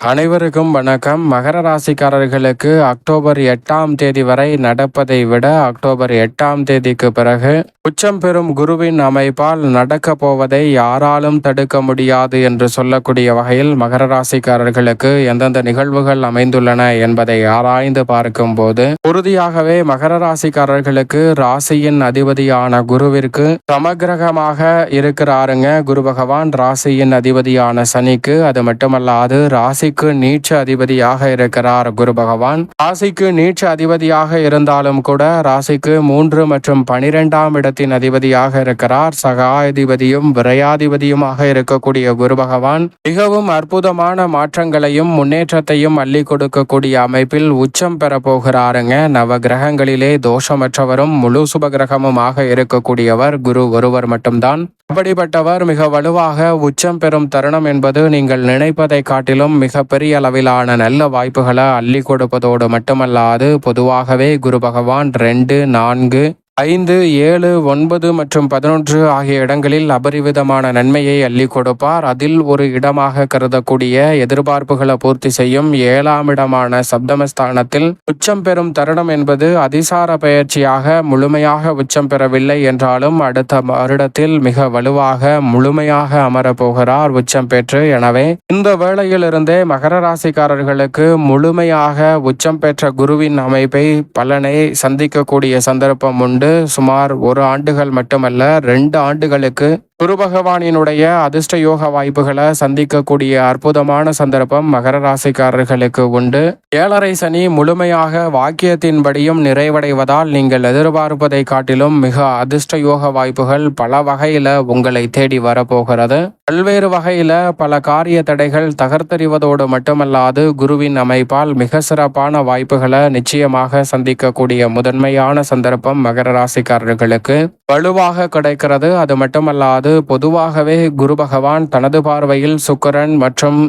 அனைவருக்கும் வணக்கம். மகர ராசிக்காரர்களுக்கு அக்டோபர் எட்டாம் தேதி வரை நடப்பதை விட அக்டோபர் எட்டாம் தேதிக்கு பிறகு உச்சம் பெறும் குருவின் அமைப்பால் நடக்க போவதை யாராலும் தடுக்க முடியாது என்று சொல்லக்கூடிய வகையில் மகர ராசிக்காரர்களுக்கு எந்தெந்த நிகழ்வுகள் அமைந்துள்ளன என்பதை ஆராய்ந்து பார்க்கும் போது உறுதியாகவே மகர ராசிக்காரர்களுக்கு ராசியின் அதிபதியான குருவிற்கு சமகிரகமாக இருக்கிறாருங்க. குரு பகவான் ராசியின் அதிபதியான சனிக்கு. அது மட்டுமல்லாது ராசி ராசிக்கு நீச்ச அதிபதியாக இருக்கிறார் குரு பகவான். ராசிக்கு நீச்ச அதிபதியாக இருந்தாலும் கூட ராசிக்கு மூன்று மற்றும் பனிரெண்டாம் இடத்தின் அதிபதியாக இருக்கிறார். சகாதிபதியும் விரையாதிபதியுமாக இருக்கக்கூடிய குரு பகவான். மிகவும் அற்புதமான மாற்றங்களையும் முன்னேற்றத்தையும் அள்ளி கொடுக்கக்கூடிய அமைப்பில் உச்சம் பெற போகிறாருங்க. நவ கிரகங்களிலே தோஷமற்றவரும் முழு சுப கிரகமுமாக இருக்கக்கூடியவர் குரு ஒருவர் மட்டும்தான். அப்படிப்பட்டவர் மிக வலுவாக உச்சம் பெறும் தருணம் என்பது நீங்கள் நினைப்பதை காட்டிலும் மிக பெரிய அளவிலான நல்ல வாய்ப்புகளை அள்ளி கொடுப்பதோடு மட்டுமல்லாது பொதுவாகவே குரு பகவான் ரெண்டு நான்கு ஐந்து ஏழு ஒன்பது மற்றும் பதினொன்று ஆகிய இடங்களில் அபரிவிதமான நன்மையை அள்ளி கொடுப்பார். அதில் ஒரு இடமாக கருதக்கூடிய எதிர்பார்ப்புகளை பூர்த்தி செய்யும் ஏழாம் இடமான சப்தமஸ்தானத்தில் உச்சம் பெறும் தருணம் என்பது அதிசார பயிற்சியாக முழுமையாக உச்சம் பெறவில்லை என்றாலும் அடுத்த வருடத்தில் மிக வலுவாக முழுமையாக அமரப்போகிறார் உச்சம் பெற்று. எனவே இந்த வேளையிலிருந்தே மகர ராசிக்காரர்களுக்கு முழுமையாக உச்சம் பெற்ற குருவின் அமைப்பை பலனை சந்திக்கக்கூடிய சந்தர்ப்பம் உண்டு. சுமார் ஒரு ஆண்டுகள் மட்டுமல்ல ரெண்டு ஆண்டுகளுக்கு குரு பகவானினுடைய அதிர்ஷ்ட யோக வாய்ப்புகளை சந்திக்கக்கூடிய அற்புதமான சந்தர்ப்பம் மகர ராசிக்காரர்களுக்கு உண்டு. ஏழரை சனி முழுமையாக வாக்கியத்தின்படியும் நிறைவடைவதால் நீங்கள் எதிர்பார்ப்பதை காட்டிலும் மிக அதிர்ஷ்ட யோக வாய்ப்புகள் பல வகையில உங்களை தேடி வரப்போகிறது. பல்வேறு வகையில பல காரிய தடைகள் தகர்த்தறிவதோடு மட்டுமல்லாது குருவின் அமைப்பால் மிக சிறப்பான வாய்ப்புகளை நிச்சயமாக சந்திக்கக்கூடிய முதன்மையான சந்தர்ப்பம் மகர ராசிக்காரர்களுக்கு வலுவாக கிடைக்கிறது. அது மட்டுமல்லாது அதாவது பொதுவாகவே குரு பகவான் தனது பார்வையில் சுக்கரன் மற்றும்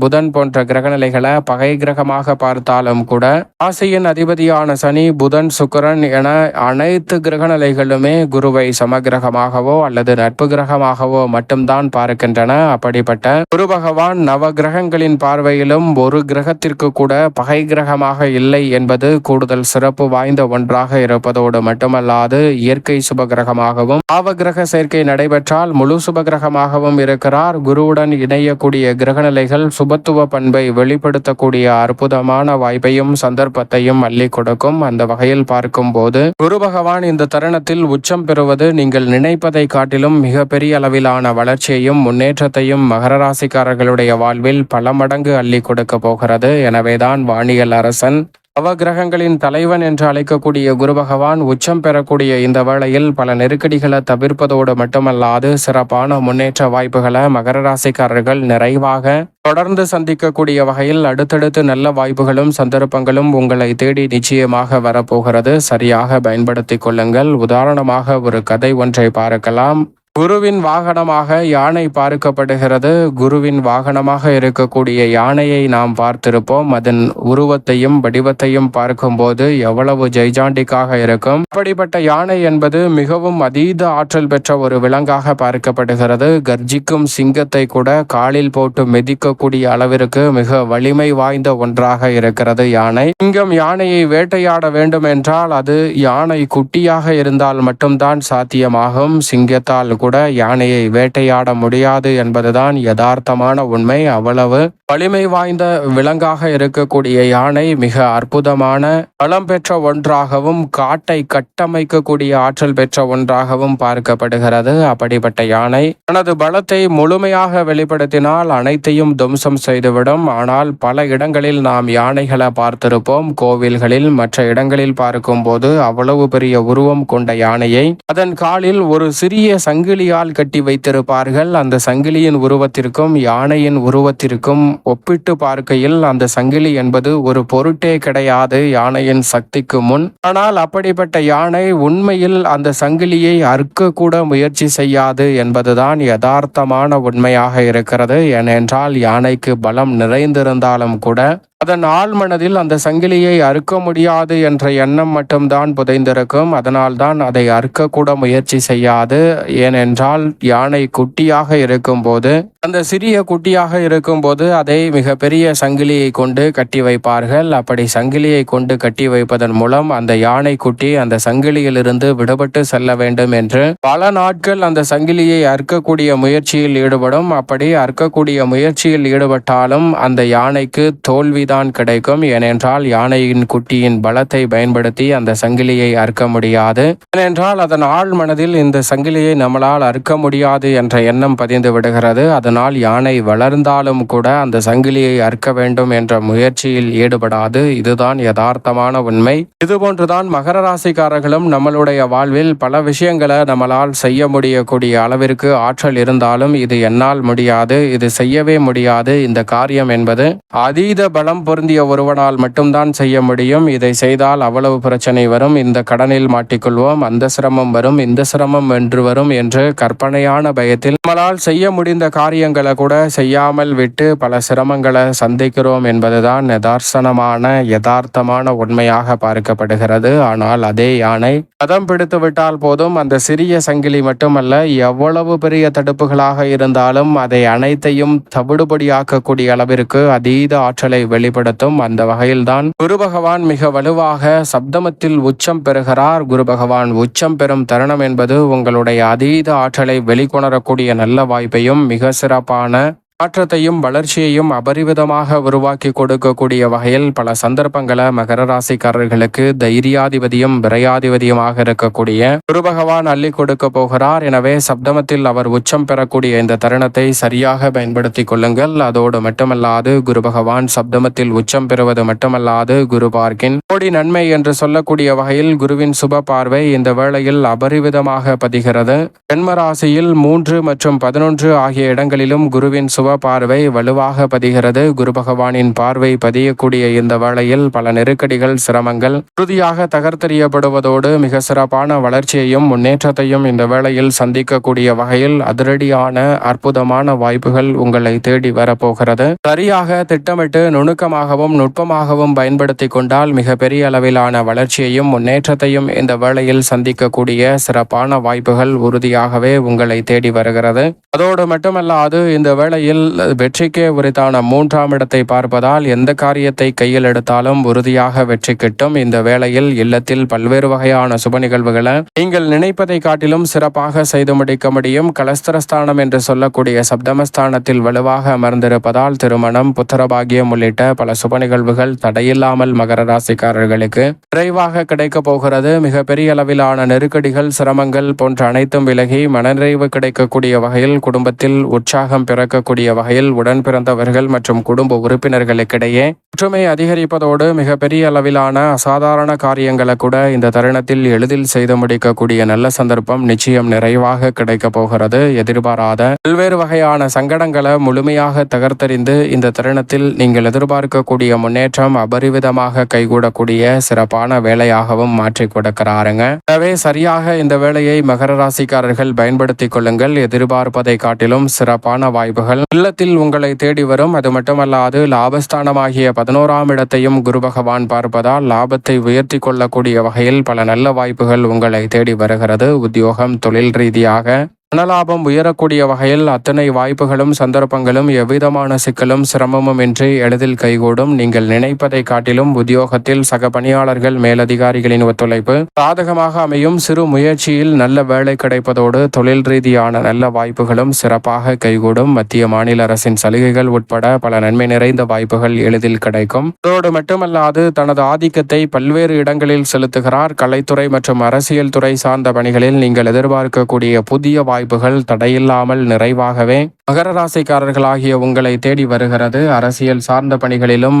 புதன் போன்ற கிரகநிலைகளை பகை கிரகமாக பார்த்தாலும் கூட ஆசையின் அதிபதியான சனி புதன் சுக்கரன் என அனைத்து கிரகநிலைகளுமே குருவை சமகிரகமாகவோ அல்லது நட்பு கிரகமாகவோ மட்டும்தான் பார்க்கின்றன. அப்படிப்பட்ட குரு பகவான் நவ கிரகங்களின் பார்வையிலும் ஒரு கிரகத்திற்கு கூட பகை கிரகமாக இல்லை என்பது கூடுதல் சிறப்பு வாய்ந்த ஒன்றாக இருப்பதோடு மட்டுமல்லாது இயற்கை சுப கிரகமாகவும் ஆவகிரக சேர்க்கை நடைபெற்றால் ஆனால் முழு சுபகிரகமாகவும் இருக்கிறார். குருவுடன் இணையக்கூடிய கிரகநிலைகள் சுபத்துவ பண்பை வெளிப்படுத்தக்கூடிய அற்புதமான வாய்ப்பையும் சந்தர்ப்பத்தையும் அள்ளி கொடுக்கும். அந்த வகையில் பார்க்கும் போது குரு பகவான் இந்த தருணத்தில் உச்சம் பெறுவது நீங்கள் நினைப்பதை காட்டிலும் மிகப்பெரிய அளவிலான வளர்ச்சியையும் முன்னேற்றத்தையும் மகர ராசிக்காரர்களுடைய வாழ்வில் பல மடங்கு அள்ளி கொடுக்க போகிறது. எனவேதான் வானியல் அரசன் நவகிரகங்களின் தலைவன் என்று அழைக்கக்கூடிய குரு பகவான் உச்சம் பெறக்கூடிய இந்த வேளையில் பல நெருக்கடிகளை தவிர்ப்பதோடு மட்டுமல்லாது சிறப்பான முன்னேற்ற வாய்ப்புகளை மகர ராசிக்காரர்கள் நிறைவாக தொடர்ந்து சந்திக்கக்கூடிய வகையில் அடுத்தடுத்து நல்ல வாய்ப்புகளும் சந்தர்ப்பங்களும் உங்களை தேடி நிச்சயமாக வரப்போகிறது. சரியாக பயன்படுத்தி கொள்ளுங்கள். உதாரணமாக ஒரு கதை ஒன்றை பார்க்கலாம். குருவின் வாகனமாக யானை பார்க்கப்படுகிறது. குருவின் வாகனமாக இருக்கக்கூடிய யானையை நாம் பார்த்திருப்போம். அதன் உருவத்தையும் வடிவத்தையும் பார்க்கும்போது எவ்வளவு ஜெய்ஜாண்டிக்காக இருக்கும். அப்படிப்பட்ட யானை என்பது மிகவும் அதீத ஆற்றல் பெற்ற ஒரு விலங்காக பார்க்கப்படுகிறது. கர்ஜிக்கும் சிங்கத்தை கூட காலில் போட்டு மிதிக்கக்கூடிய அளவிற்கு மிக வலிமை வாய்ந்த ஒன்றாக இருக்கிறது யானை. சிங்கம் யானையை வேட்டையாட வேண்டும் என்றால் அது யானை குட்டியாக இருந்தால் மட்டும்தான் சாத்தியமாகும். சிங்கத்தால் கூட யானையை வேட்டையாட முடியாது என்பதுதான் யதார்த்தமான உண்மை. அவ்வளவு வலிமை வாய்ந்த விலங்காக இருக்கக்கூடிய யானை மிக அற்புதமான பலம் பெற்ற ஒன்றாகவும் காட்டை கட்டமைக்கக்கூடிய ஆற்றல் பெற்ற ஒன்றாகவும் பார்க்கப்படுகிறது. அப்படிப்பட்ட யானை தனது பலத்தை முழுமையாக வெளிப்படுத்தினால் அனைத்தையும் துவம்சம் செய்துவிடும். ஆனால் பல இடங்களில் நாம் யானைகளை பார்த்திருப்போம். கோவில்களில் மற்ற இடங்களில் பார்க்கும் போது அவ்வளவு பெரிய உருவம் கொண்ட யானையை அதன் காலில் ஒரு சிறிய சங்கு சங்கிலியால் கட்டி வைத்திருப்பார்கள். அந்த சங்கிலியின் உருவத்திற்கும் யானையின் உருவத்திற்கும் ஒப்பிட்டு பார்க்கையில் அந்த சங்கிலி என்பது ஒரு பொருட்டே கிடையாது யானையின் சக்திக்கு முன். ஆனால் அப்படிப்பட்ட யானை உண்மையில் அந்த சங்கிலியை அறுக்க கூட முயற்சி செய்யாது என்பதுதான் யதார்த்தமான உண்மையாக இருக்கிறது. ஏனென்றால் யானைக்கு பலம் நிறைந்திருந்தாலும் கூட அதன் ஆள் மனதில் அந்த சங்கிலியை அறுக்க முடியாது என்ற எண்ணம் மட்டும்தான் புதைந்திருக்கும். அதனால்தான் அதை அறுக்கக்கூட முயற்சி செய்யாது. ஏனென்றால் ஏனென்றால் யானை குட்டியாக இருக்கும்போது அந்த சிறிய குட்டியாக இருக்கும்போது அதை மிக பெரிய சங்கிலியை கொண்டு கட்டி வைப்பார்கள். அப்படி சங்கிலியை கொண்டு கட்டி வைப்பதன் மூலம் அந்த யானை குட்டி அந்த சங்கிலியிலிருந்து விடுபட்டு செல்ல வேண்டும் என்று பல நாட்கள் அந்த சங்கிலியை அறுக்கக்கூடிய முயற்சியில் ஈடுபடும். அப்படி அறுக்கக்கூடிய முயற்சியில் ஈடுபட்டாலும் அந்த யானைக்கு தோல்விதான் கிடைக்கும். ஏனென்றால் யானையின் குட்டியின் பலத்தை பயன்படுத்தி அந்த சங்கிலியை அறுக்க முடியாது. ஏனென்றால் அதன் ஆழ் மனதில் இந்த சங்கிலியை நம்மளால் அறுக்க முடியாது என்ற எண்ணம் பதிந்து விடுகிறது. அதனால் யானை வளர்ந்தாலும் கூட அந்த சங்கிலியை அறுக்க வேண்டும் என்ற முயற்சியில் ஈடுபடாது. இதுதான் யதார்த்தமான உண்மை. இதுபோன்றுதான் மகர ராசிக்காரர்களும் நம்மளுடைய வாழ்வில் பல விஷயங்களை நம்மளால் செய்ய முடியக்கூடிய அளவிற்கு ஆற்றல் இருந்தாலும் இது என்னால் முடியாது இது செய்யவே முடியாது. இந்த காரியம் என்பது அதீத பலம் பொருந்திய ஒருவனால் மட்டும்தான் செய்ய முடியும். இதை செய்தால் அவ்வளவு பிரச்சனை வரும். இந்த கடனில் மாட்டிக்கொள்வோம். அந்த சிரமம் வரும். இந்த சிரமம் என்று வரும் என்று கற்பனையான பயத்தில் நம்மளால் செய்ய முடிந்த காரியங்களை கூட செய்யாமல் விட்டு பல சிரமங்களை சந்திக்கிறோம் என்பதுதான் நிதார்சனமான யதார்த்தமான உண்மையாக பார்க்கப்படுகிறது. ஆனால் அதே யானை கதம் பிடித்து விட்டால் போதும். அந்த சிறிய சங்கிலி மட்டுமல்ல எவ்வளவு பெரிய தடுப்புகளாக இருந்தாலும் அதை அனைத்தையும் தவிடுபடியாக்கக்கூடிய அளவிற்கு அதீத ஆற்றலை வெளிப்படுத்தும். அந்த வகையில்தான் குரு பகவான் மிக வலுவாக சப்தமத்தில் உச்சம் பெறுகிறார். குரு பகவான் உச்சம் பெறும் தருணம் என்பது உங்களுடைய அதீத ஆற்றலை வெளிக்கொணரக்கூடிய நல்ல வாய்ப்பையும் மிக சிறப்பான மாற்றத்தையும் வளர்ச்சியையும் அபரிவிதமாக உருவாக்கி கொடுக்கக்கூடிய வகையில் பல சந்தர்ப்பங்களை மகர ராசிக்காரர்களுக்கு தைரியாதிபதியும் விரையாதிபதியுமாக இருக்கக்கூடிய குரு பகவான் அள்ளி கொடுக்க போகிறார். எனவே சப்தமத்தில் அவர் உச்சம் பெறக்கூடிய இந்த தருணத்தை சரியாக பயன்படுத்திக் கொள்ளுங்கள். அதோடு மட்டுமல்லாது குரு பகவான் சப்தமத்தில் உச்சம் பெறுவது மட்டுமல்லாது குரு பார்க்கின் கோடி நன்மை என்று சொல்லக்கூடிய வகையில் குருவின் சுப பார்வை இந்த வேளையில் அபரிவிதமாக பதிகிறது. ஜென்ம ராசியில் மூன்று மற்றும் பதினொன்று ஆகிய இடங்களிலும் குருவின் சுப பார்வை வலுவாக பதிகிறது. குரு பகவானின் பார்வை பதியக்கூடிய இந்த வேளையில் பல நெருக்கடிகள் சிரமங்கள் உறுதியாக தகர்த்தெறியப்படுவதோடு மிக சிறப்பான வளர்ச்சியையும் முன்னேற்றத்தையும் இந்த வேளையில் சந்திக்கக்கூடிய வகையில் அதிரடியான அற்புதமான வாய்ப்புகள் உங்களை தேடி வரப்போகிறது. சரியாக திட்டமிட்டு நுணுக்கமாகவும் நுட்பமாகவும் பயன்படுத்தி கொண்டால் மிகப்பெரிய அளவிலான வளர்ச்சியையும் முன்னேற்றத்தையும் இந்த வேளையில் சந்திக்கக்கூடிய சிறப்பான வாய்ப்புகள் உறுதியாகவே உங்களை தேடி வருகிறது. அதோடு மட்டுமல்லாது இந்த வேளையில் வெற்றிக்கே உரித்தான மூன்றாம் இடத்தை பார்ப்பதால் எந்த காரியத்தை கையில் எடுத்தாலும் உறுதியாக வெற்றி கிட்டும். இந்த வேளையில் இல்லத்தில் பல்வேறு வகையான சுப நிகழ்வுகளை நீங்கள் நினைப்பதை காட்டிலும் சிறப்பாக செய்து முடிக்க முடியும். கலஸ்தரஸ்தானம் என்று சொல்லக்கூடிய சப்தமஸ்தானத்தில் வலுவாக அமர்ந்திருப்பதால் திருமணம் புத்திரபாகியம் உள்ளிட்ட பல சுப நிகழ்வுகள் தடையில்லாமல் மகர ராசிக்காரர்களுக்கு விரைவாக கிடைக்கப் போகிறது. மிக பெரிய அளவிலான நெருக்கடிகள் சிரமங்கள் போன்ற அனைத்தும் விலகி மனநிறைவு கிடைக்கக்கூடிய வகையில் குடும்பத்தில் உற்சாகம் பிறக்கக்கூடிய வகையில் உடன் பிறந்தவர்கள் மற்றும் குடும்ப உறுப்பினர்களுக்கிடையே ஒற்றுமை அதிகரிப்பதோடு மிகப்பெரிய அளவிலான அசாதாரண காரியங்களை கூட இந்த தருணத்தில் எளிதில் செய்து முடிக்கக்கூடிய நல்ல சந்தர்ப்பம் நிச்சயம் நிறைவாக கிடைக்கப் போகிறது. எதிர்பாராத பல்வேறு வகையான சங்கடங்களை முழுமையாக தகர்த்தறிந்து இந்த தருணத்தில் நீங்கள் எதிர்பார்க்கக்கூடிய முன்னேற்றம் அபரிவிதமாக கைகூடக்கூடிய சிறப்பான வேலையாகவும் மாற்றி கொடுக்கிறாருங்க. எனவே சரியாக இந்த வேலையை மகர ராசிக்காரர்கள் பயன்படுத்திக் கொள்ளுங்கள். எதிர்பார்ப்பதை காட்டிலும் சிறப்பான வாய்ப்புகள் இல்லத்தில் உங்களை தேடி வரும். அது மட்டுமல்லாது லாபஸ்தானமாகிய பதினோராம் இடத்தையும் குரு பகவான் பார்ப்பதால் லாபத்தை உயர்த்தி கொள்ளக்கூடிய வகையில் பல நல்ல வாய்ப்புகள் உங்களை தேடி வருகிறது. உத்தியோகம் தொழில் ரீதியாக பணலாபம் உயரக்கூடிய வகையில் அத்தனை வாய்ப்புகளும் சந்தர்ப்பங்களும் எவ்விதமான சிக்கலும் சிரமமும் இன்றி எளிதில் கைகூடும். நீங்கள் நினைப்பதை காட்டிலும் உத்தியோகத்தில் சக பணியாளர்கள் மேலதிகாரிகளின் ஒத்துழைப்பு சாதகமாக அமையும். சிறு முயற்சியில் நல்ல வேலை கிடைப்பதோடு தொழில் ரீதியான நல்ல வாய்ப்புகளும் சிறப்பாக கைகூடும். மத்திய மாநில அரசின் சலுகைகள் உட்பட பல நன்மை நிறைந்த வாய்ப்புகள் எளிதில் கிடைக்கும். அதோடு மட்டுமல்லாது தனது ஆதிக்கத்தை பல்வேறு இடங்களில் செலுத்துகிறார். கலைத்துறை மற்றும் அரசியல் துறை சார்ந்த பணிகளில் நீங்கள் எதிர்பார்க்கக்கூடிய புதிய வாய்ப்புகள் தடையில்லாமல் நிறைவாகவே மகர ராசிக்காரர்களாகிய உங்களை தேடி வருகிறது. அரசியல் சார்ந்த பணிகளிலும்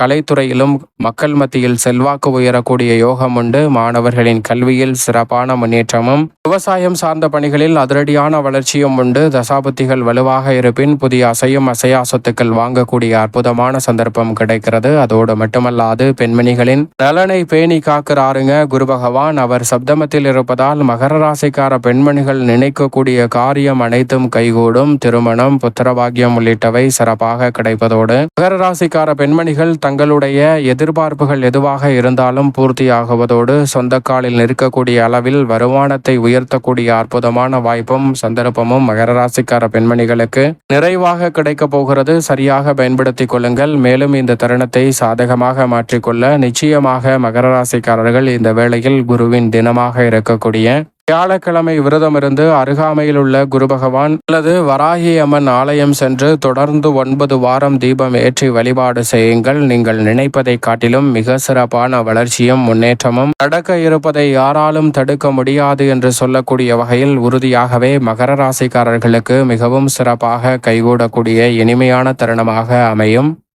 கலைத்துறையிலும் மக்கள் மத்தியில் செல்வாக்கு உயரக்கூடிய யோகம் உண்டு. மாணவர்களின் கல்வியில் சிறப்பான முன்னேற்றமும் விவசாயம் சார்ந்த பணிகளில் அதிரடியான வளர்ச்சியும் உண்டு. தசாபுத்திகள் வலுவாக இருப்பின் புதிய அசையும் அசையா சொத்துக்கள் வாங்கக்கூடிய அற்புதமான சந்தர்ப்பம் கிடைக்கிறது. அதோடு மட்டுமல்லாது பெண்மணிகளின் நலனை பேணி காக்கிறாருங்க குரு பகவான். அவர் சப்தமத்தில் இருப்பதால் மகர ராசிக்கார பெண்மணிகள் நினைக்கும் எடுக்கக்கூடிய காரியம் அனைத்தும் கைகூடும். திருமணம் புத்திரபாகியம் உள்ளிட்டவை சிறப்பாக கிடைப்பதோடு. மகர ராசிக்கார பெண்மணிகள் தங்களுடைய எதிர்பார்ப்புகள் எதுவாக இருந்தாலும் பூர்த்தியாகுவதோடு சொந்த காலில் நிற்கக்கூடிய அளவில் வருமானத்தை உயர்த்தக்கூடிய அற்புதமான வாய்ப்பும் சந்தர்ப்பமும் மகர ராசிக்கார பெண்மணிகளுக்கு நிறைவாக கிடைக்க போகிறது. சரியாக பயன்படுத்திக் கொள்ளுங்கள். மேலும் இந்த தருணத்தை சாதகமாக மாற்றிக்கொள்ள நிச்சயமாக மகர ராசிக்காரர்கள் இந்த வேளையில் குருவின் தினமாக இருக்கக்கூடிய வியாழக்கிழமை விரதமிருந்து அருகாமையில் உள்ள குரு பகவான் அல்லது வராகி அம்மன் ஆலயம் சென்று தொடர்ந்து ஒன்பது வாரம் தீபம் ஏற்றி வழிபாடு செய்யுங்கள். நீங்கள் நினைப்பதை காட்டிலும் மிக சிறப்பான வளர்ச்சியும் முன்னேற்றமும் நடக்க இருப்பதை யாராலும் தடுக்க முடியாது என்று சொல்லக்கூடிய வகையில் உறுதியாகவே மகர ராசிக்காரர்களுக்கு மிகவும் சிறப்பாக கைகூடக்கூடிய இனிமையான தருணமாக அமையும்.